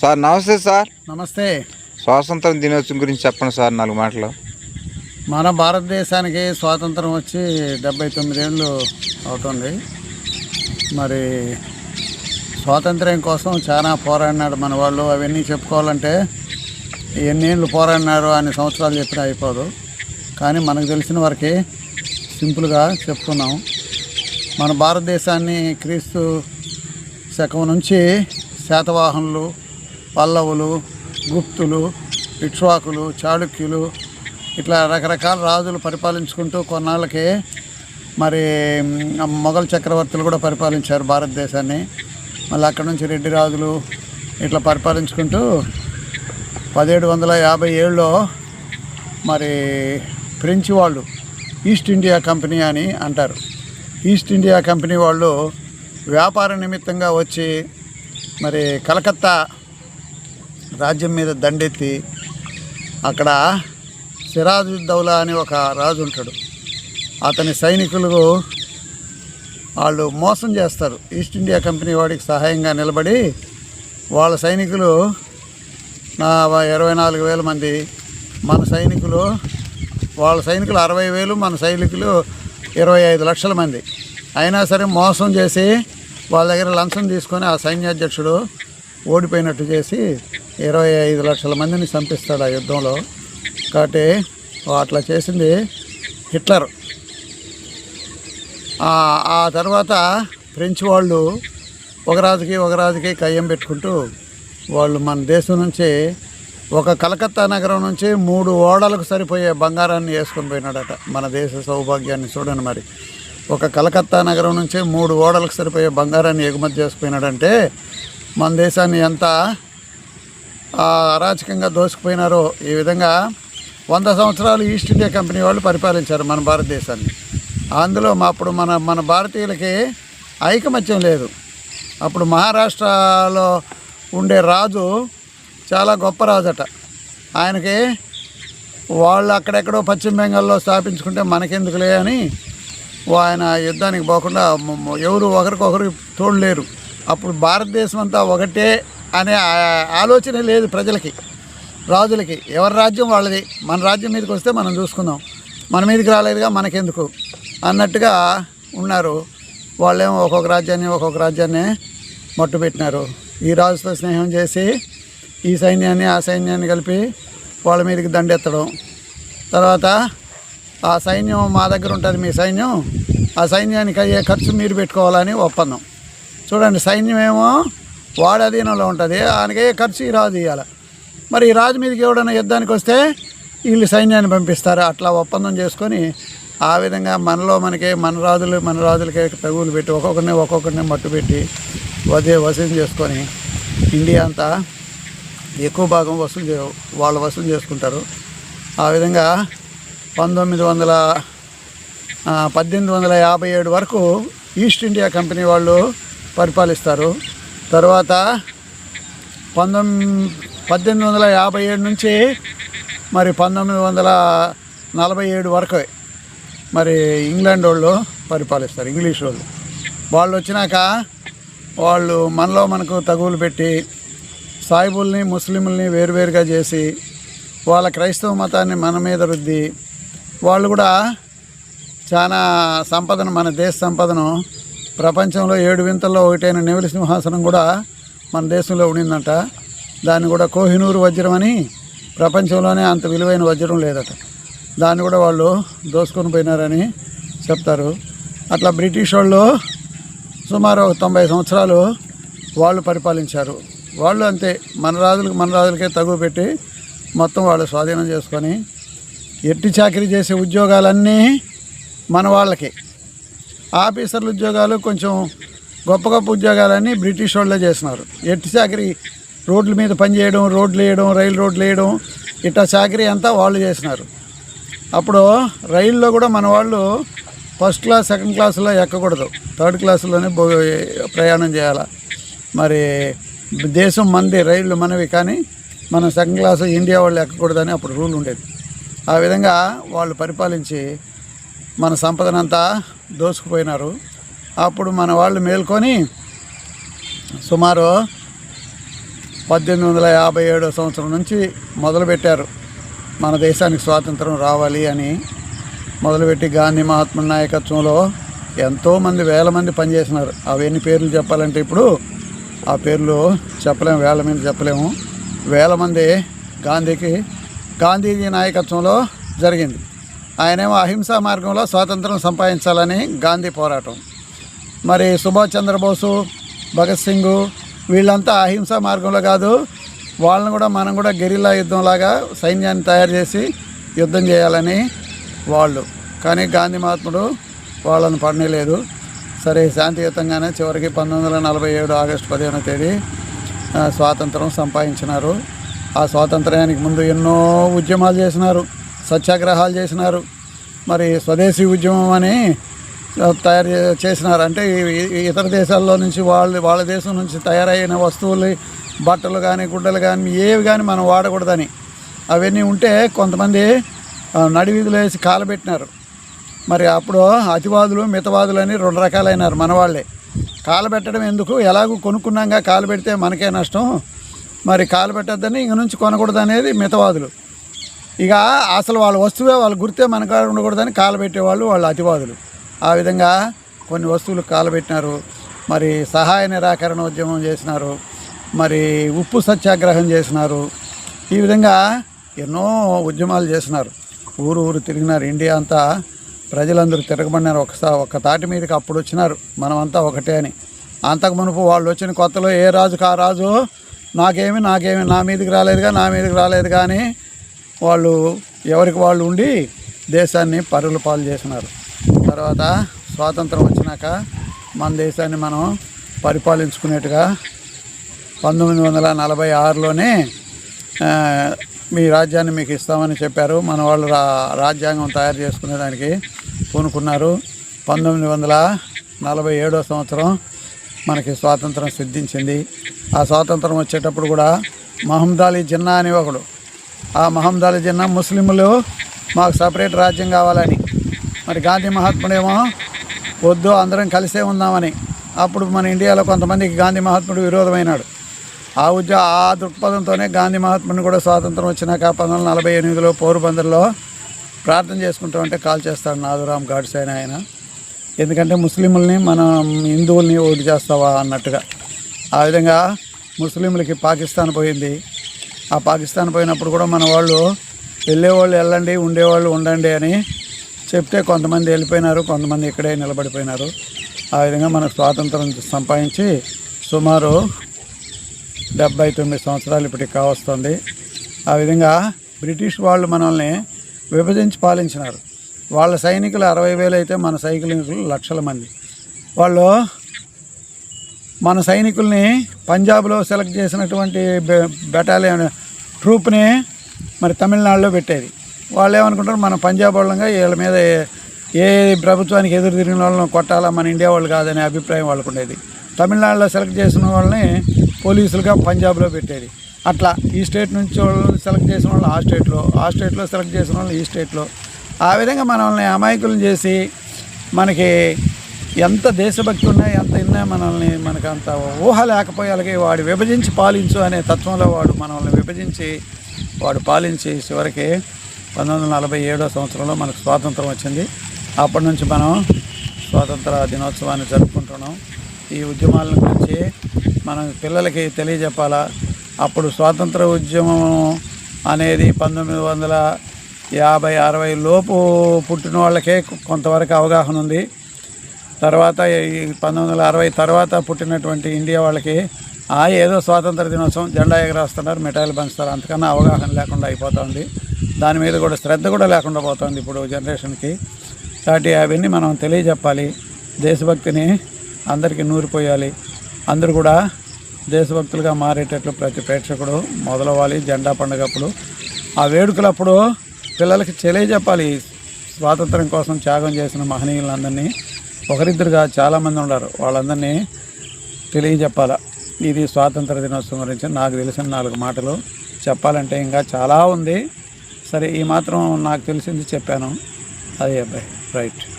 Sir నమస్తే sir. నమస్తే. స్వాతంత్రం దినోత్సవం గురించి చెప్పండి సార్ నాలుగు మాటలు. మన భారతదేశానికి స్వాతంత్రం వచ్చి డెబ్బై తొమ్మిదేళ్ళు అవుతుంది. మరి స్వాతంత్ర్యం కోసం చాలా పోరాడినాడు మన వాళ్ళు. అవన్నీ చెప్పుకోవాలంటే ఎన్నేళ్ళు పోరాడినారు అన్ని సంవత్సరాలు చెప్పినా అయిపోదు. కానీ మనకు తెలిసిన వరకు సింపుల్గా చెప్పుకున్నాం మన భారతదేశాన్ని క్రీస్తు శకం నుంచి శాతవాహనులు పల్లవులు గుప్తులు ఇక్ష్వాకులు చాళుక్యులు ఇట్లా రకరకాల రాజులు పరిపాలించుకుంటూ కొన్నాళ్ళకి మరి మొఘల్ చక్రవర్తులు కూడా పరిపాలించారు భారతదేశాన్ని. మళ్ళీ అక్కడ నుంచి రెడ్డి రాజులు ఇట్లా పరిపాలించుకుంటూ పదిహేడు వందల యాభై ఏడులో మరి ఫ్రెంచ్ వాళ్ళు ఈస్ట్ ఇండియా కంపెనీ అని అంటారు. ఈస్ట్ ఇండియా కంపెనీ వాళ్ళు వ్యాపార నిమిత్తంగా వచ్చి మరి కలకత్తా రాజ్యం మీద దండెత్తి అక్కడ సిరాజుద్దౌలా అని ఒక రాజు ఉంటాడు. అతని సైనికులు వాళ్ళు మోసం చేస్తారు. ఈస్ట్ ఇండియా కంపెనీ వాడికి సహాయంగా నిలబడి వాళ్ళ సైనికులు నా ఇరవై నాలుగు వేల మంది మన సైనికులు వాళ్ళ సైనికులు అరవై వేలు మన సైనికులు ఇరవై ఐదు లక్షల మంది. అయినా సరే మోసం చేసి వాళ్ళ దగ్గర లంచం తీసుకొని ఆ సైన్యాధ్యక్షుడు ఓడిపోయినట్టు చేసి ఇరవై ఐదు లక్షల మందిని చంపిస్తాడు ఆ యుద్ధంలో. కాబట్టి అట్లా చేసింది హిట్లర్. ఆ- తర్వాత ఫ్రెంచ్ వాళ్ళు ఒక రాజుకి ఒక రాజుకి కయ్యం పెట్టుకుంటూ వాళ్ళు మన దేశం నుంచి ఒక కలకత్తా నగరం నుంచి మూడు ఓడలకు సరిపోయే బంగారాన్ని వేసుకొని పోయినాడట మన దేశ సౌభాగ్యాన్ని చూడండి మరి. ఒక కలకత్తా నగరం నుంచి మూడు ఓడలకు సరిపోయే బంగారాన్ని ఎగుమతి చేసుకుపోయినాడంటే మన దేశాన్ని ఎంత అరాచకంగా దోసుకుపోయినారో ఈ విధంగా వంద సంవత్సరాలు ఈస్ట్ ఇండియా కంపెనీ వాళ్ళు పరిపాలించారు మన భారతదేశాన్ని. అందులో మా అప్పుడు మన మన భారతీయులకి ఐకమత్యం లేదు. అప్పుడు మహారాష్ట్రలో ఉండే రాజు చాలా గొప్ప రాజట. ఆయనకి వాళ్ళు అక్కడెక్కడో పశ్చిమ బెంగాల్లో స్థాపించుకుంటే మనకెందుకులే అని ఆయన యుద్ధానికి పోకుండా ఎవరు ఒకరికొకరు తోడలేరు అప్పుడు భారతదేశం అంతా ఒకటే అనే ఆలోచన లేదు ప్రజలకి రాజులకి. ఎవరి రాజ్యం వాళ్ళది? మన రాజ్యం మీదకి వస్తే మనం చూసుకుందాం. మన మీదకి రాలేదుగా మనకెందుకు? అన్నట్టుగా ఉన్నారు. వాళ్ళేమో ఒక్కొక్క రాజ్యాన్ని ఒక్కొక్క రాజ్యాన్ని మట్టుపెట్టినారు ఈ రాజుతో స్నేహం చేసి ఈ సైన్యాన్ని ఆ సైన్యాన్ని కలిపి వాళ్ళ మీదకి దండెత్తడం. తర్వాత ఆ సైన్యం మా దగ్గర ఉంటుంది మీ సైన్యం. ఆ సైన్యానికి అయ్యే ఖర్చు మీరు పెట్టుకోవాలని ఒప్పందం. చూడండి సైన్యం ఏమో వాడి అధీనంలో ఉంటుంది. ఆయనకి ఖర్చు ఈ రాజు ఇవ్వాలి మరి ఈ రాజు మీదకి ఎవడైనా యుద్ధానికి వస్తే వీళ్ళు సైన్యాన్ని పంపిస్తారు? అట్లా ఒప్పందం చేసుకొని ఆ విధంగా మనలో మనకి మన రాజులు మన రాజులకే తగులు పెట్టి ఒక్కొక్కరిని ఒక్కొక్కరిని మట్టు పెట్టి వదే వసూలు చేసుకొని ఇండియా అంతా ఎక్కువ భాగం వసూలు చే వాళ్ళు వసూలు చేసుకుంటారు. ఆ విధంగా పంతొమ్మిది వందల పద్దెనిమిది వందల యాభై ఏడు వరకు ఈస్ట్ ఇండియా కంపెనీ వాళ్ళు పరిపాలిస్తారు. తర్వాత పంతొమ్మిది పద్దెనిమిది వందల యాభై ఏడు నుంచి మరి పంతొమ్మిది వందల నలభై ఏడు వరకు మరి ఇంగ్లాండ్ వాళ్ళు పరిపాలిస్తారు ఇంగ్లీష్ వాళ్ళు. వాళ్ళు వచ్చినాక వాళ్ళు మనలో మనకు తగువులు పెట్టి సాయిబుల్ని ముస్లింల్ని వేరువేరుగా చేసి వాళ్ళ క్రైస్తవ మతాన్ని మన మీద రుద్ది వాళ్ళు కూడా చాలా సంపదను మన దేశ సంపదను ప్రపంచంలో ఏడు వింతల్లో ఒకటైన నెవిలి సింహాసనం కూడా మన దేశంలో ఉండిందంట. దాన్ని కూడా కోహినూరు వజ్రం అని ప్రపంచంలోనే అంత విలువైన వజ్రం లేదట. దాన్ని కూడా వాళ్ళు దోసుకొని పోయినారని చెప్తారు. అట్లా బ్రిటిష్ వాళ్ళు సుమారు ఒక తొంభై సంవత్సరాలు వాళ్ళు పరిపాలించారు. వాళ్ళు అంతే మన రాజులకు మన రాజులకే తగువ పెట్టి మొత్తం వాళ్ళు స్వాధీనం చేసుకొని ఎట్టి చాకరీ చేసే ఉద్యోగాలన్నీ మన వాళ్ళకి. ఆఫీసర్ల ఉద్యోగాలు కొంచెం గొప్ప గొప్ప ఉద్యోగాలన్నీ బ్రిటిష్ వాళ్ళే చేస్తున్నారు. ఎట్టి చాకరీ రోడ్ల మీద పనిచేయడం రోడ్లు వేయడం రైలు రోడ్లు వేయడం ఇట్లా చాకరీ అంతా వాళ్ళు చేసినారు అప్పుడు రైల్లో కూడా మన వాళ్ళు ఫస్ట్ క్లాస్ సెకండ్ క్లాసులో ఎక్కకూడదు. థర్డ్ క్లాసులోనే ప్రయాణం చేయాలి. మరి దేశం మంది రైళ్ళు మనవి కానీ మనం సెకండ్ క్లాస్ ఇండియా వాళ్ళు ఎక్కకూడదని అప్పుడు రూల్ ఉండేది. ఆ విధంగా వాళ్ళు పరిపాలించి మన సంపదనంతా దోసుకుపోయినారు. అప్పుడు మన వాళ్ళు మేల్కొని సుమారు పద్దెనిమిది వందల యాభై ఏడో సంవత్సరం నుంచి మొదలుపెట్టారు. మన దేశానికి స్వాతంత్రం రావాలి అని మొదలుపెట్టి గాంధీ మహాత్మ నాయకత్వంలో ఎంతోమంది వేల మంది పనిచేసినారు. అవన్నీ పేర్లు చెప్పాలంటే ఇప్పుడు ఆ పేర్లు చెప్పలేము వేల మంది చెప్పలేము. వేల మంది గాంధీకి గాంధీజీ నాయకత్వంలో జరిగింది. ఆయనేమో అహింసా మార్గంలో స్వాతంత్రం సంపాదించాలని గాంధీ పోరాటం. మరి సుభాష్ చంద్రబోసు భగత్ సింగ్ వీళ్ళంతా అహింసా మార్గంలో కాదు వాళ్ళని కూడా మనం కూడా గెరిల్లా యుద్ధంలాగా సైన్యాన్ని తయారు చేసి యుద్ధం చేయాలని వాళ్ళు. కానీ గాంధీ మహాత్ముడు వాళ్ళని పడనేలేదు సరే శాంతియుతంగానే చివరికి పంతొమ్మిది వందల నలభై ఏడు ఆగస్టు పదిహేనో తేదీ స్వాతంత్రం సంపాదించినారు. ఆ స్వాతంత్ర్యానికి ముందు ఎన్నో ఉద్యమాలు చేసినారు. సత్యాగ్రహాలు చేసినారు. మరి స్వదేశీ ఉద్యమం అని తయారు చేసినారు. అంటే ఇతర దేశాల్లో నుంచి వాళ్ళ వాళ్ళ దేశం నుంచి తయారైన వస్తువులు బట్టలు కానీ గుడ్డలు కానీ ఏవి కానీ మనం వాడకూడదని. అవన్నీ ఉంటే కొంతమంది ఆ, నడివీధులు వేసి కాలబెట్టినారు. మరి అప్పుడు అతివాదులు మితవాదులు అని రెండు రకాలైనారు మన వాళ్ళే. కాలబెట్టడం ఎందుకు? ఎలాగూ కొనుక్కున్నాగా కాలు పెడితే మనకే నష్టం. మరి కాలు పెట్టద్దని ఇంక నుంచి కొనకూడదు అనేది మితవాదులు. ఇక అసలు వాళ్ళ వస్తువే వాళ్ళ గుర్తే మన కాడ ఉండకూడదని కాలబెట్టేవాళ్ళు వాళ్ళు అతివాదులు. ఆ విధంగా కొన్ని వస్తువులు కాలబెట్టినారు. మరి సహాయ నిరాకరణ ఉద్యమం చేసినారు. మరి ఉప్పు సత్యాగ్రహం చేసినారు. ఈ విధంగా ఎన్నో ఉద్యమాలు చేసినారు. ఊరు ఊరు తిరిగినారు. ఇండియా అంతా ప్రజలందరూ తిరగబడినారు. ఒకసారి ఒక తాటి మీదకి అప్పుడు వచ్చినారు. మనమంతా ఒకటే అని. అంతకు మునుపు వాళ్ళు వచ్చిన కొత్తలో ఏ రాజుకు ఆ రాజు నాకేమి నాకేమి నా మీదకి రాలేదుగా నా మీదకి రాలేదు కానీ వాళ్ళు ఎవరికి వాళ్ళు ఉండి దేశాన్ని పరుల పాలు చేసినారు. తర్వాత స్వాతంత్రం వచ్చినాక మన దేశాన్ని మనం పరిపాలించుకునేట్టుగా పంతొమ్మిది వందల నలభై ఆరులోనే మీ రాజ్యాన్ని మీకు ఇస్తామని చెప్పారు. మన వాళ్ళు రా రాజ్యాంగం తయారు చేసుకునే దానికి పూనుకున్నారు. పంతొమ్మిది వందల నలభై ఏడో సంవత్సరం మనకి స్వాతంత్రం సిద్ధించింది. ఆ స్వాతంత్రం వచ్చేటప్పుడు కూడా మహమ్మద్ అలీ జిన్నా అని ఒకడు ఆ మహమ్మద్ జిన్నా ముస్లింలు మాకు సపరేట్ రాజ్యం కావాలని. మరి గాంధీ మహాత్ముడేమో వద్దు అందరం కలిసే ఉందామని. అప్పుడు మన ఇండియాలో కొంతమందికి గాంధీ మహాత్ముడు విరోధమైనాడు. ఆ ఉద్య ఆ దృక్పథంతోనే గాంధీ మహాత్ముని కూడా స్వాతంత్రం వచ్చినాక పంతొమ్మిది వందల నలభై ఎనిమిదిలో పోరుబందర్లో ప్రార్థన చేసుకుంటూ ఉంటే కాల్ చేస్తాడు నాదురామ్ గాడ్స్ అయిన ఆయన. ఎందుకంటే ముస్లింలని మనం హిందువుల్ని ఓటు చేస్తావా అన్నట్టుగా. ఆ విధంగా ముస్లింలకి పాకిస్తాన్ పోయింది. ఆ పాకిస్తాన్ పోయినప్పుడు కూడా మన వాళ్ళు వెళ్ళేవాళ్ళు వెళ్ళండి ఉండేవాళ్ళు ఉండండి అని చెప్తే కొంతమంది వెళ్ళిపోయినారు కొంతమంది ఇక్కడే నిలబడిపోయినారు. ఆ విధంగా మనకు స్వాతంత్రం సంపాదించి సుమారు డెబ్బై తొమ్మిది సంవత్సరాలు ఇప్పటికి కావస్తుంది. ఆ విధంగా బ్రిటిష్ వాళ్ళు మనల్ని విభజించి పాలించినారు. వాళ్ళ సైనికులు అరవై వేలు అయితే మన సైనికులు లక్షల మంది. వాళ్ళు మన సైనికుల్ని పంజాబ్లో సెలెక్ట్ చేసినటువంటి బె- బెటాలియన్ ట్రూప్ని మరి తమిళనాడులో పెట్టేది. వాళ్ళు ఏమనుకుంటారు మన పంజాబ్ వాళ్ళంగా వీళ్ళ మీద ఏ- ఏ ప్రభుత్వానికి ఎదురు తిరిగిన వాళ్ళని కొట్టాలా మన ఇండియా వాళ్ళు కాదనే అభిప్రాయం వాళ్ళకు ఉండేది తమిళనాడులో సెలెక్ట్ చేసిన వాళ్ళని పోలీసులుగా పంజాబ్లో పెట్టేది. అట్లా ఈ స్టేట్ నుంచి వాళ్ళని సెలెక్ట్ చేసిన వాళ్ళు ఆ స్టేట్లో ఆ స్టేట్లో సెలెక్ట్ చేసిన వాళ్ళు ఈ స్టేట్లో. ఆ విధంగా మనల్ని అమాయకులను చేసి మనకి ఎంత దేశభక్తి ఉన్నా ఎంత ఇన్నా మనల్ని మనకు అంత ఊహ లేకపోయాలకి వాడు విభజించి పాలించు అనే తత్వంలో వాడు మనల్ని విభజించి వాడు పాలించి చివరికి పంతొమ్మిది వందల నలభై ఏడో సంవత్సరంలో మనకు స్వాతంత్రం వచ్చింది. అప్పటి నుంచి మనం స్వాతంత్ర దినోత్సవాన్ని జరుపుకుంటున్నాం. ఈ ఉద్యమాల గురించి మనం పిల్లలకి తెలియజెప్పాలా? అప్పుడు స్వాతంత్ర ఉద్యమం అనేది పంతొమ్మిది వందల యాభై అరవై లోపు పుట్టిన వాళ్ళకే కొంతవరకు అవగాహన ఉంది. తర్వాత ఈ పంతొమ్మిది వందల అరవై తర్వాత పుట్టినటువంటి ఇండియా వాళ్ళకి ఆ ఏదో స్వాతంత్ర దినోత్సవం జెండా ఎగరేస్తున్నారు మిఠాయిలు పంచుతారు. అంతకన్నా అవగాహన లేకుండా అయిపోతుంది. దాని మీద కూడా శ్రద్ధ కూడా లేకుండా పోతుంది ఇప్పుడు జనరేషన్కి. కాబట్టి అవన్నీ మనం తెలియజెప్పాలి. దేశభక్తిని అందరికీ నూరిపోయాలి. అందరూ కూడా దేశభక్తులుగా మారేటట్లు ప్రతి ప్రేక్షకుడు మొదలవ్వాలి జెండా పండుగప్పుడు. ఆ వేడుకలప్పుడు పిల్లలకి తెలియజెప్పాలి. స్వాతంత్రం కోసం త్యాగం చేసిన మహనీయులందరినీ. ఒకరిద్దరుగా చాలామంది ఉన్నారు. వాళ్ళందరినీ తెలియజెప్పాలా? ఇది స్వాతంత్ర దినోత్సవం గురించి నాకు తెలిసిన నాలుగు మాటలు. చెప్పాలంటే ఇంకా చాలా ఉంది. సరే ఈ మాత్రం నాకు తెలిసింది చెప్పాను. అదే అబ్బాయి. రైట్.